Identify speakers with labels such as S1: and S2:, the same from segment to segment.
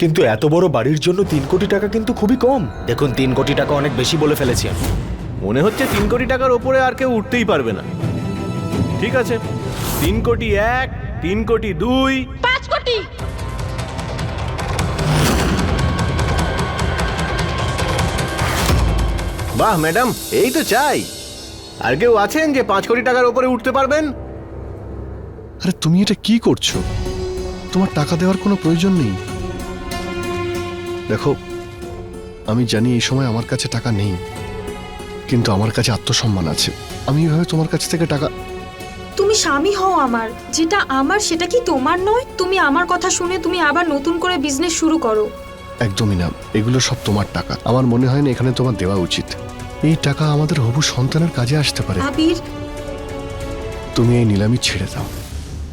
S1: কিন্তু এত বড় বাড়ির জন্য তিন কোটি টাকা কিন্তু খুবই কম। দেখুন তিন কোটি টাকা অনেক বেশি বলে ফেলেছি আমি।
S2: মনে হচ্ছে তিন কোটি টাকার ওপরে আর কেউ উঠতেই পারবে না। ঠিক আছে তিন কোটি এক তিন কোটি দুই।
S3: পাঁচ কোটি!
S2: বাহ ম্যাডাম এই তো চাই। আর কেউ আছেন যে পাঁচ কোটি টাকার ওপরে উঠতে পারবেন?
S4: আরে তুমি এটা কি করছ? তোমার টাকা দেওয়ার কোনো প্রয়োজন নেই। দেখো আমি জানি এই সময় আমার কাছে টাকা নেই কিন্তু আমার কাছে আত্মসম্মান আছে। আমি এভাবে তোমার কাছ থেকে টাকা
S5: তুমি স্বামী হও আমার। যেটা আমার সেটা কি তোমার নয়? তুমি আমার কথা শুনে তুমি আবার নতুন করে বিজনেস শুরু করো।
S4: একদমই না। এগুলো সব তোমার টাকা। আমার মনে হয় না এখানে তোমার দেওয়া উচিত। এই টাকা আমাদের হবু সন্তানের কাজে আসতে পারে।
S5: আবির।
S4: তুমি এই নিলামি ছেড়ে দাও।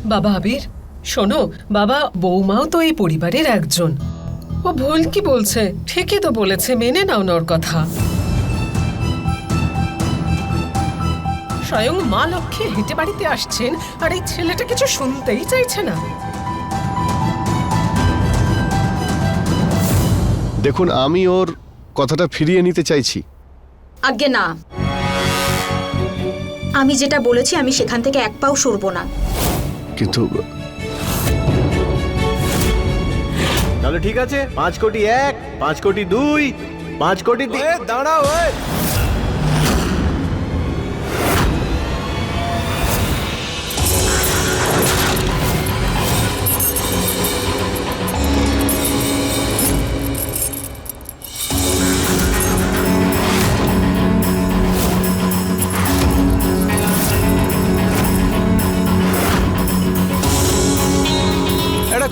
S6: বাবা আবির শোনো বাবা বৌমাও তো এই পরিবারের একজন। ও ভুল কি বলছে? ঠিকই তো বলেছে মেনে নাও না ওর কথা। স্বয়ং মা লক্ষ্মী হেঁটে বাড়িতে আসছেন আর এই ছেলেটা কিছু শুনতেই চাইছে না।
S4: দেখুন আমি ওর কথাটা ফিরিয়ে নিতে চাইছি।
S5: আজ্ঞে না। আমি যেটা বলেছি আমি সেখান থেকে এক পাও সরবো না।
S4: কিন্তু
S2: তাহলে ঠিক আছে পাঁচ কোটি এক পাঁচ কোটি দুই পাঁচ কোটি দাঁড়াও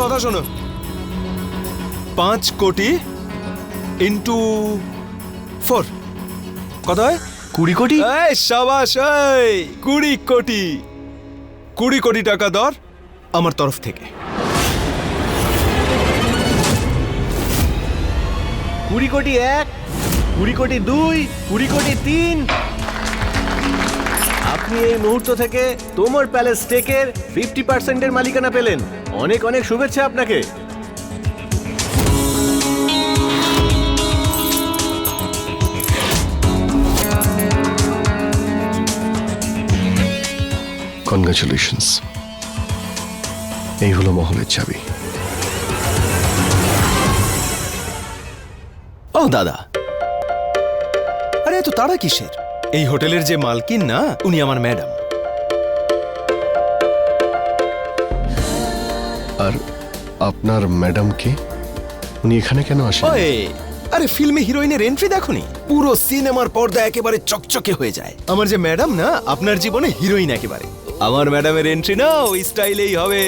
S7: কথা শোনো পাঁচ কোটি ইন্টু ফোর কত হয়?
S2: কুড়ি কোটি?
S7: এই সাবাস এই কুড়ি কোটি। কুড়ি কোটি টাকা দর আমার তরফ থেকে।
S2: কুড়ি কোটি এক কুড়ি কোটি দুই কুড়ি কোটি তিন। আপনি এই মুহূর্ত থেকে তোমার প্যালেস স্টেকের ফিফটি পার্সেন্টের মালিকানা পেলেন। অনেক অনেক শুভেচ্ছা আপনাকে।
S4: কনগ্রাচুলেশনস এই হলো মহলের চাবি।
S7: ও দাদা। আরে এত তারা কিসের? এই হোটেলের যে মালকিন না উনি আমার ম্যাডাম।
S4: আর আপনার ম্যাডামকে উনি এখানে কেন আসেন?
S7: ওয়ে আরে ফিল্মে হিরোইনের এন্ট্রি দেখোনি? পুরো সিনেমার পর্দা একেবারে চকচকে হয়ে যায়। আমার যে ম্যাডাম না আপনার জীবনে হিরোইন একেবারে। আমার ম্যাডামের এন্ট্রি না ওই স্টাইলেই হবে।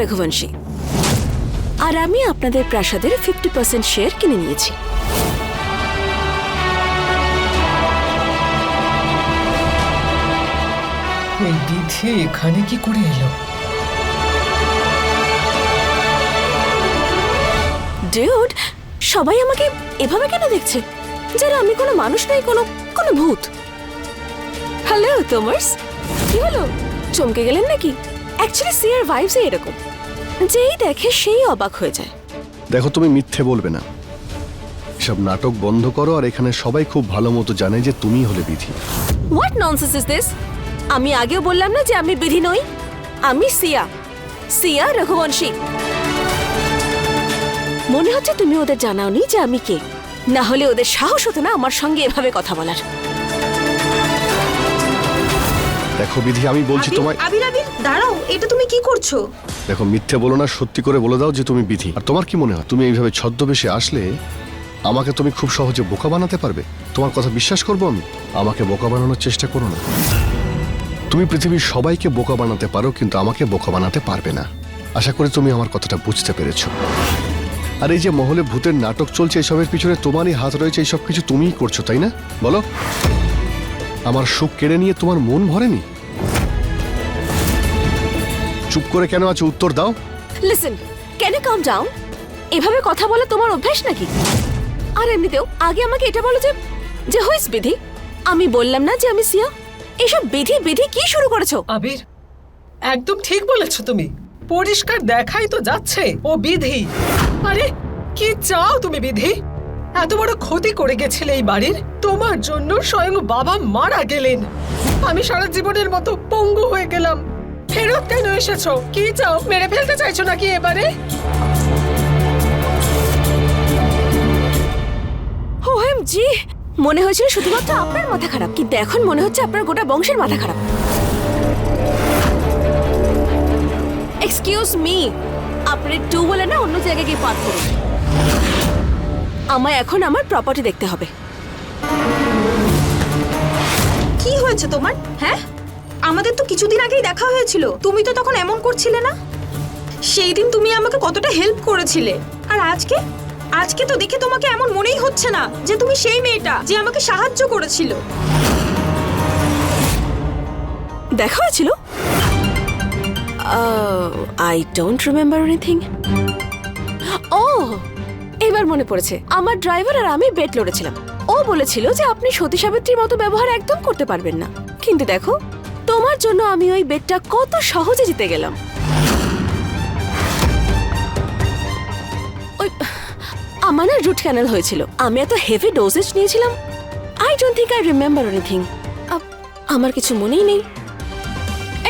S3: রঘুবংশী। আর আমি আপনাদের প্রাসাদের ফিফটি পার্সেন্ট শেয়ার কিনে নিয়েছি।
S6: এই এখানে কি করে এলো?
S3: ডিউড সবাই আমাকে এভাবে কেন দেখছে? যেন আমি কোনো মানুষ নই কোনো কোনো ভূত। হ্যালো তোমার্স কি হলো? চমকে গেলেন নাকি? অ্যাকচুয়ালি সিয়ার ভাইবসই এরকম। যেই দেখে সেই অবাক হয়ে যায়।
S4: দেখো তুমি মিথ্যে বলবে না। এসব নাটক বন্ধ করো আর এখানে সবাই খুব ভালো মতো জানে যে তুমি হলে বিধি।
S3: হোয়াট ননসেন্স ইজ দিস আমি আগেও বললাম না যে আমি বিধি নই। আমি সিয়া। সিয়া রঘুবংশী। মনে হচ্ছে তুমি ওদের জানাওনি যে আমি কে। না হলে ওদের সাহস হতো না আমার সঙ্গে এভাবে কথা বলার।
S4: দেখো বিধি আমি বলছি তোমায়
S5: আবির আবির দাঁড়াও এটা তুমি কি করছ?
S4: দেখো মিথ্যে বলো না সত্যি করে বলে দাও যে তুমি বিধি। আর তোমার কি মনে হয়? তুমি এইভাবে ছদ্মবেশে আসলে আমাকে তুমি খুব সহজে বোকা বানাতে পারবে? তোমার কথা বিশ্বাস করব আমি? আমাকে বোকা বানানোর চেষ্টা করো না। তুমি পৃথিবীর সবাইকে বোকা বানাতে পারো কিন্তু আমাকে বোকা বানাতে পারবে না। আশা করি তুমি আমার কথাটা বুঝতে পেরেছ। আর এই যে মহলে ভূতের নাটক চলছে এসবের পিছনে তোমারই হাত রয়েছে এইসব কিছু তুমিই করছ তাই না? বলো। আমার সুখ কেড়ে নিয়ে তোমার মন ভরেনি? চুপ করে কেন আছো? উত্তর দাও।
S3: Listen can you come down এভাবে কথা বলে তোমার অভ্যাস নাকি? আর এমনিতেও আগে আমাকে এটা বলো যে যে হইস বিধি? আমি বললাম না যে আমি সিয়া। এসব বিধি বিধি কি শুরু করেছ?
S6: আবির একদম ঠিক বলেছ তুমি। পরিষ্কার দেখাই তো যাচ্ছে ও বিধি। আরে কি চাও তুমি বিধি? এত বড় ক্ষতি করে গেছিলে এই বাড়ির? তোমার জন্য স্বয়ং বাবা মারা গেলেন। আমি সারা জীবনের মতো পঙ্গু হয়ে গেলাম। ফেরত কেন এসেছ? কি চাও? মেরে ফেলতে চাইছো নাকি এবারে?
S3: জি, মনে হয়েছিল শুধুমাত্র আপনার মাথা খারাপ, কিন্তু এখন মনে হচ্ছে আপনার গোটা বংশের মাথা খারাপ। এক্সকিউজ মি আপনি টু বলে না অন্য জায়গায় গিয়ে পার্ক করুন। আমায় এখন আমার প্রপার্টি দেখতে হবে।
S5: কি হয়েছে তোমার? হ্যাঁ? আমাদের তো কিছুদিন আগেই দেখা হয়েছিল। তুমি তো তখন এমন করছিলে না? সেই দিন তুমি আমাকে কতটা হেল্প করেছিলে। আর আজকে? আজকে তো দেখে তোমাকে এমন মনেই হচ্ছে না যে তুমি সেই মেয়েটা যে আমাকে সাহায্য করেছিল।
S3: দেখা হয়েছিল? আই ডোন্ট রিমেম্বার এনিথিং এবার মনে পড়েছে। আমার ড্রাইভার আর আমি বেট লড়েছিলাম। ও বলেছিল যে আপনি সতী সাবিত্রীর মতো ব্যবহার একদম করতে পারবেন না। কিন্তু দেখো, তোমার জন্য আমি ওই বেটটা কত সহজে জিতে গেলাম। ওই, আমার না রুট ক্যানেল হয়েছিল। আমি এত হেভি ডোজেজ নিয়েছিলাম। I don't think I remember anything আমার কিছু মনেই নেই।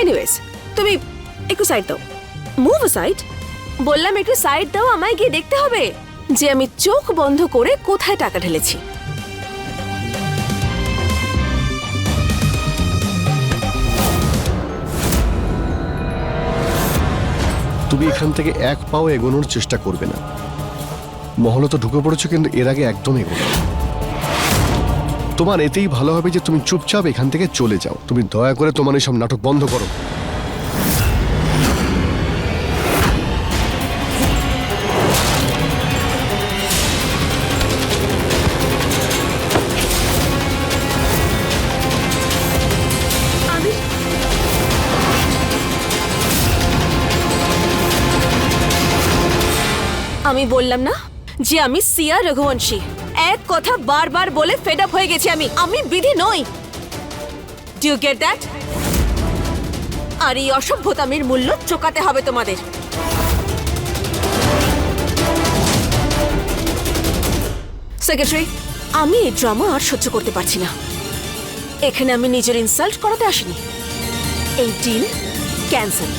S3: এনিওয়েজ তুমি একটু সাইড দাও। মুভ সাইড বললাম একটু সাইড দাও, আমায় গিয়ে দেখতে হবে। যে আমি চোখ বন্ধ করে কোথায় টাকা ঢেলেছি।
S4: তুমি এখান থেকে এক পাও এগোনোর চেষ্টা করবে না। মহলে তো ঢুকে পড়েছো কিন্তু এর আগে একদম এগোনো। তোমার এতেই ভালো হবে যে তুমি চুপচাপ এখান থেকে চলে যাও। তুমি দয়া করে তোমার এইসব নাটক বন্ধ করো।
S3: বললাম না? যে আমি সিয়া রঘুবংশী। এক কথা বারবার বলে ফেড আপ হয়ে গেছি আমি। আমি বিধি নই। ডু গেট দ্যাট আর এই অসভ্যতামির মূল্য চোকাতে হবে তোমাদের। সেক্রেটারি আমি এই ড্রামা আর সহ্য করতে পারছি না। এখানে আমি নিজের ইনসাল্ট করাতে আসিনি। এই ডিল ক্যান্সেল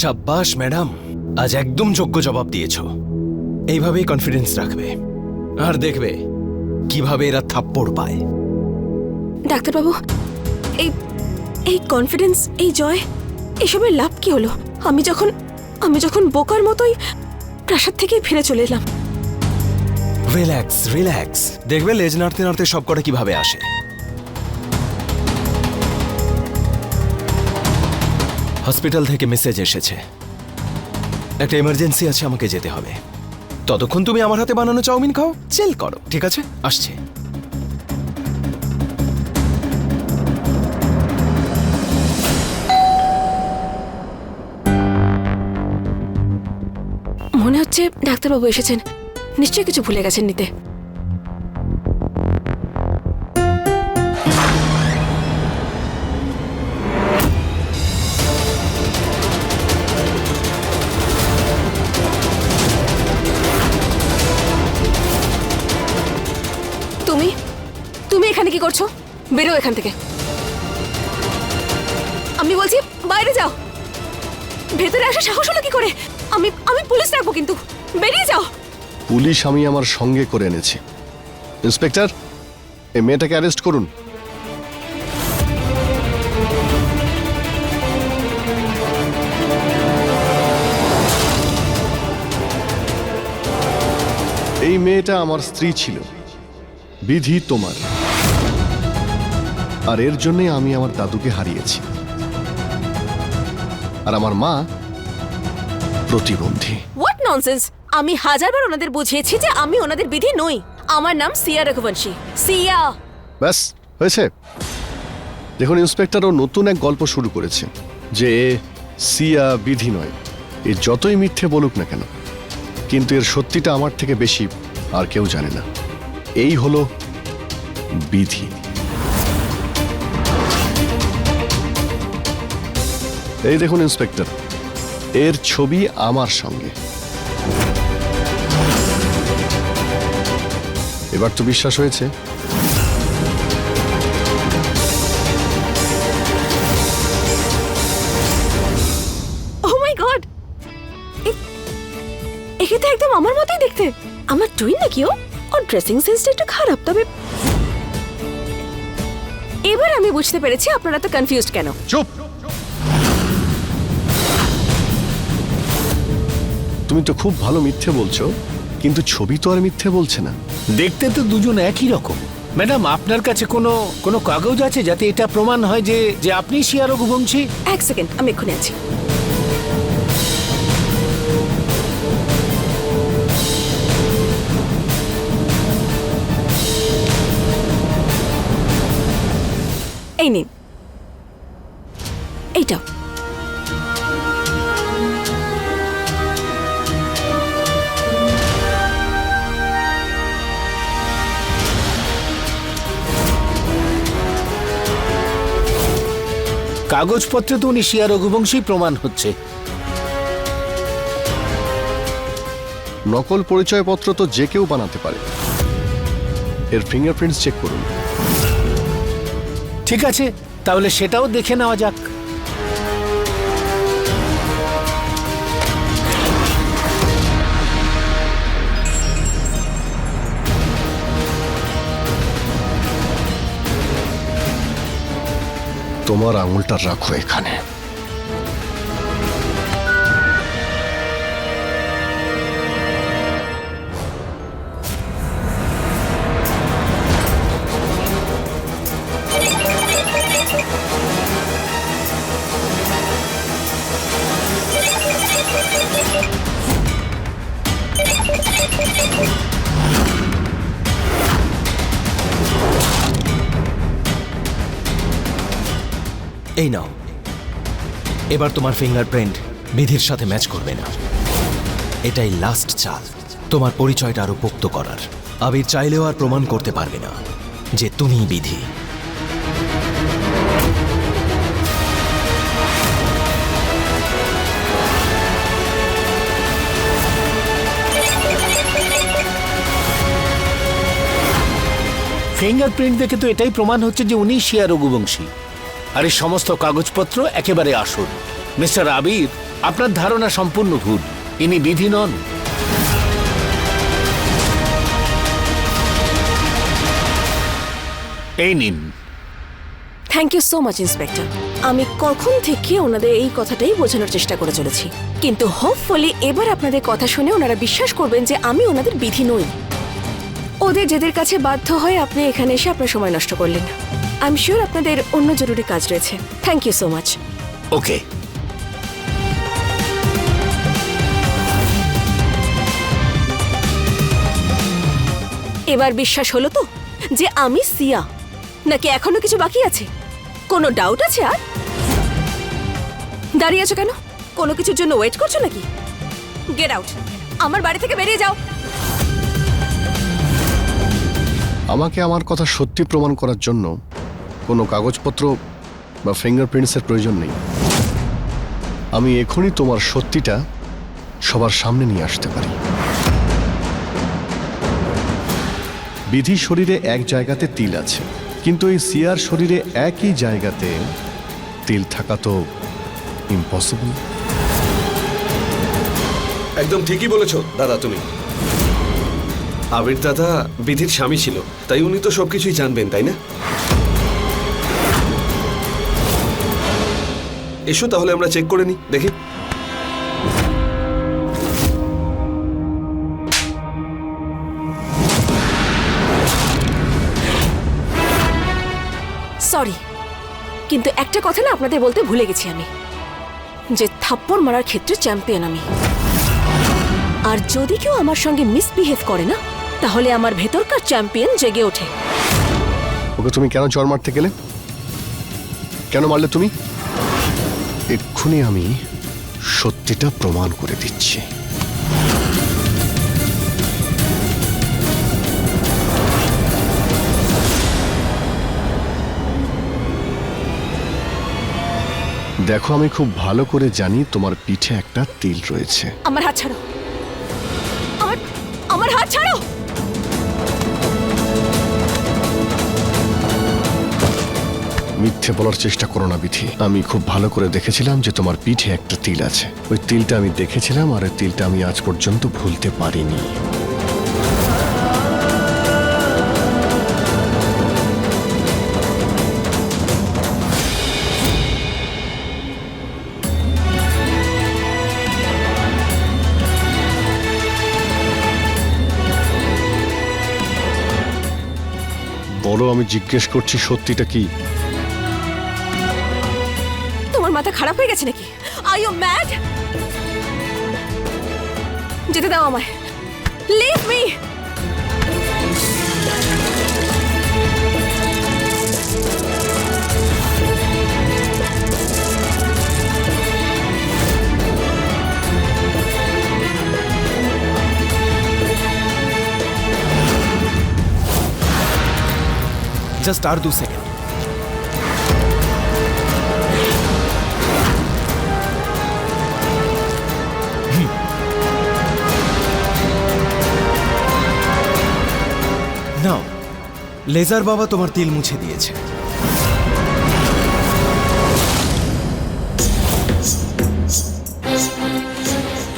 S7: সাব্বাস ম্যাডাম আজ একদম যোগ্য জবাব দিয়েছ। এইভাবেই কনফিডেন্স রাখবে। আর দেখবে কীভাবে এরা থাপ্পড় পায়।
S3: ডাক্তারবাবু এই এই কনফিডেন্স এই জয় এসবের লাভ কি হলো? আমি যখন আমি যখন বোকার মতোই প্রাসাদ থেকে ফিরে চলে এলাম।
S7: রিল্যাক্স রিল্যাক্স দেখবে লেজ নাড়তে নাড়তে সব কটা কীভাবে আসে। হসপিটাল থেকে মেসেজ এসেছে। একটা এমার্জেন্সি আছে, আমাকে যেতে হবে। ততক্ষণ তুমি আমার হাতে বানানো চাউমিন খাও চেল করো, ঠিক আছে? আসছে।
S3: মনে হচ্ছে ডাক্তারবাবু এসেছেন। নিশ্চয়ই কিছু ভুলে গেছেন নিতে। বেরো এখান থেকে। আমি বলছি, বাইরে যাও। ভেতরে আসা সাহস হলো কি করে? আমি আমি পুলিশ ডাকবো কিন্তু। বেরিয়ে যাও।
S4: পুলিশ আমি আমার সঙ্গে করে এনেছি। ইন্সপেক্টর, এই মেয়েটাকে অ্যারেস্ট করুন। এই মেয়েটা আমার স্ত্রী ছিল। বিধি তোমার। আর এর জন্যে আমি আমার দাদুকে হারিয়েছি। আর আমার মা প্রতিবন্ধী।
S3: হোয়াট ননসেন্স আমি হাজারবার ওনাদের বুঝিয়েছি যে আমি ওনাদের বিধি নই। আমার নাম সিয়া রঘুবংশী। সিয়া!
S4: ব্যাস হয়েছে। দেখুন ইন্সপেক্টর ও নতুন এক গল্প শুরু করেছে যে সিয়া বিধি নয়। এ যতই মিথ্যে বলুক না কেন কিন্তু এর সত্যিটা আমার থেকে বেশি আর কেউ জানে না। এই হলো বিধি। এই দেখুন ইন্সপেক্টর এর ছবি আমার সঙ্গে। এবার তো বিশ্বাস হয়েছে।
S3: ও মাই গড একে তো একদম আমার মতোই দেখতে। আমার টুইন নাকি ও? ওর ড্রেসিং সেন্সটা একটু খারাপ তবে এবার আমি বুঝতে পেরেছি আপনারা তো কনফিউজড কেন।
S4: চুপ! তুমি তো খুব ভালো মিথ্যে বলছো কিন্তু ছবি তো আর মিথ্যে বলছে না।
S8: দেখতে তো দুজন একই রকম। ম্যাডাম আপনার কাছে কোনো কোনো কাগজ আছে যাতে এটা প্রমাণ হয় যে যে আপনি শিয়া রঘুবংশী?
S3: এক সেকেন্ড আমি এক্ষুনি আছি। এই নিন
S8: কাগজপত্রে তো উনি শিয়া রঘুবংশী প্রমাণ হচ্ছে।
S4: নকল পরিচয়পত্র তো যে কেউ বানাতে পারে। এর ফিঙ্গারপ্রিন্টস চেক করুন।
S8: ঠিক আছে তাহলে সেটাও দেখে নেওয়া যাক।
S4: তোমার আঙুলটা রাখো এখানে।
S7: এই নাও। এবার তোমার ফিঙ্গারপ্রিন্ট বিধির সাথে ম্যাচ করবে না। এটাই লাস্ট চাল। তোমার পরিচয়টা আরও পোক্ত করার। আবির চাইলেও আর প্রমাণ করতে পারবে না যে তুমি বিধি।
S8: ফিঙ্গারপ্রিন্ট দেখে তো এটাই প্রমাণ হচ্ছে যে উনি শিয়া রঘুবংশী। আর এই সমস্ত কাগজপত্র একেবারে আসল মিস্টার আবির, আপনার ধারণা সম্পূর্ণ ভুল। ইনি বিধি নন। এই নিন।
S3: Thank you so much inspector আমি কখন থেকে ওনাদের এই কথাটাই বোঝানোর চেষ্টা করে চলেছি। কিন্তু হোপফুলি এবার আপনাদের কথা শুনে ওনারা বিশ্বাস করবেন যে আমি ওনাদের বিধি নই। ওদের যেদের কাছে বাধ্য হয়ে আপনি এখানে এসে আপনার সময় নষ্ট করলেন। আই এম শিওর আপনাদের অন্য জরুরি কাজ রয়েছে। Thank you so much
S8: okay
S3: এবার বিশ্বাস হলো তো যে আমি সিয়া। নাকি এখনও কিছু বাকি আছে? কোনো ডাউট আছে আর? দাঁড়িয়ে আছো কেন? কোনো কিছুর জন্য ওয়েট করছ নাকি? গেট আউট আমার বাড়ি থেকে বেরিয়ে যাও।
S4: আমাকে আমার কথা সত্যি প্রমাণ করার জন্য কোনো কাগজপত্র বা ফিঙ্গারপ্রিন্টসের প্রয়োজন নেই। আমি এখনই তোমার সত্যিটা সবার সামনে নিয়ে আসতে পারি। বিধি শরীরে এক জায়গাতে তিল আছে, কিন্তু এই সিয়ার শরীরে একই জায়গাতে তিল থাকা তো ইম্পসিবল
S9: একদম ঠিকই বলেছ, দাদা তুমি। আবির দাদা বিধির স্বামী ছিল, তাই উনি তো সবকিছুই জানবেন, তাই না? এসো তাহলে আমরা চেক করে নিই দেখি।
S3: সরি কিন্তু একটা কথা না আপনাদের বলতে ভুলে গেছি আমি। যে থাপ্পড় মারার ক্ষেত্রে চ্যাম্পিয়ন আমি। আর যদি কেউ আমার সঙ্গে মিসবিহেভ করে না তাহলে আমার ভেতরকার চ্যাম্পিয়ন জেগে ওঠে।
S4: ওকে তুমি কেন চর মারতে গেলে? কেন মারলে তুমি? এক্ষুনি আমি সত্যিটা প্রমাণ করে দিচ্ছি। দেখো, আমি খুব ভালো করে জানি তোমার পিঠে একটা তিল রয়েছে।
S3: আমার হাত ছাড়ো। আমার হাত ছাড়ো!
S4: মিথ্যে বলার চেষ্টা করো না বিধি আমি খুব ভালো করে দেখেছিলাম যে তোমার পিঠে একটা তিল আছে। ওই তিলটা আমি দেখেছিলাম আর ওই তিলটা আমি আজ পর্যন্ত ভুলতে পারিনি। বলো, আমি জিজ্ঞেস করছি সত্যিটা কি?
S3: মাথা খারাপ হয়ে গেছে নাকি? আই ইউ ম্যাড যেতে দাও আমায়। লিভ মি
S7: জাস্ট আর দু সেকেন্ড লেজার বাবা তোমার তিল মুছে দিয়েছে।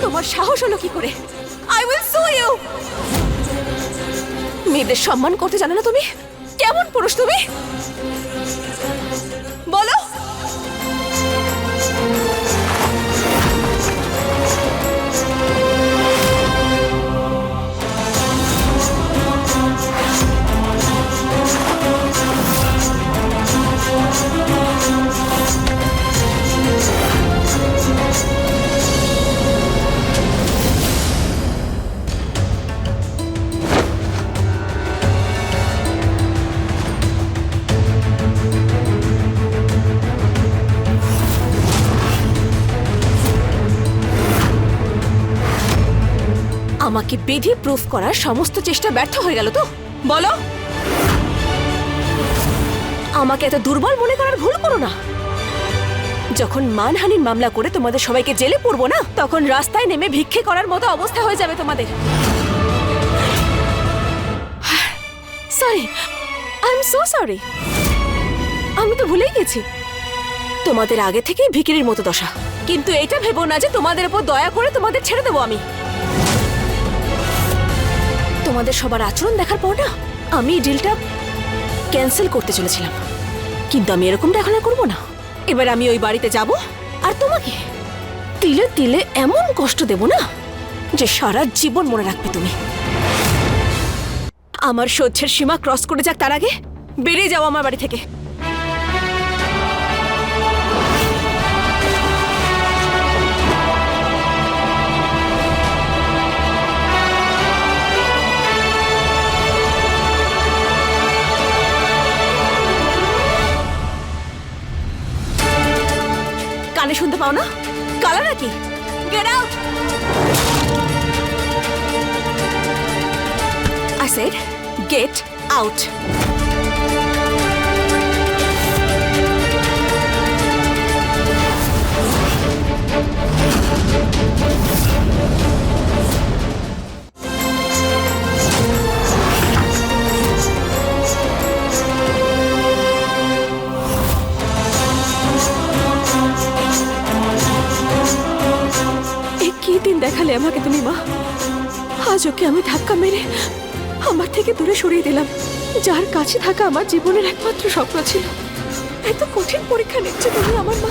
S3: তোমার সাহস হলো কি করে? আই উইল সু ইউ মেয়েদের সম্মান করতে জানো না তুমি? কেমন পুরুষ তুমি? আমাকে বেধি প্রুফ করার সমস্ত চেষ্টা ব্যর্থ হয়ে গেল তো? বলো। আমাকে এত দুর্বল মনে করার ভুল করো না। যখন মানহানির মামলা করে তোমাদের সবাইকে জেলে পড়ব না, তখন রাস্তায় নেমে ভিক্ষে করার মতো অবস্থা হয়ে যাবে তোমাদের। সরি আই সো সরি আমি তো ভুলেই গেছি। তোমাদের আগে থেকেই ভিকিরির মতো দশা। কিন্তু এটা ভেবো না যে তোমাদের উপর দয়া করে তোমাদের ছেড়ে দেবো আমি। তোমাদের সবার আচরণ দেখার পর না, আমি ডিলটা ক্যান্সেল করতে চলেছিলাম। কিন্তু আমি এরকম এখন আর করব না। এবার আমি ওই বাড়িতে যাব, আর তোমাকে তিলে তিলে এমন কষ্ট দেব না, যে সারা জীবন মনে রাখবে তুমি। আমার সহ্যের সীমা ক্রস করে যাক তার আগে, বেরিয়ে যাও আমার বাড়ি থেকে। কানে শুনতে পাও না? কালা নাকি? Get out. দেখালে আমাকে তুমি, মা। আজ ওকে আমি ধাক্কা মেরে আমার থেকে দূরে সরিয়ে দিলাম, যার কাছে থাকা আমার জীবনের একমাত্র স্বপ্ন ছিল। এত কঠিন পরীক্ষা নিচ্ছে তুমি আমার, মা।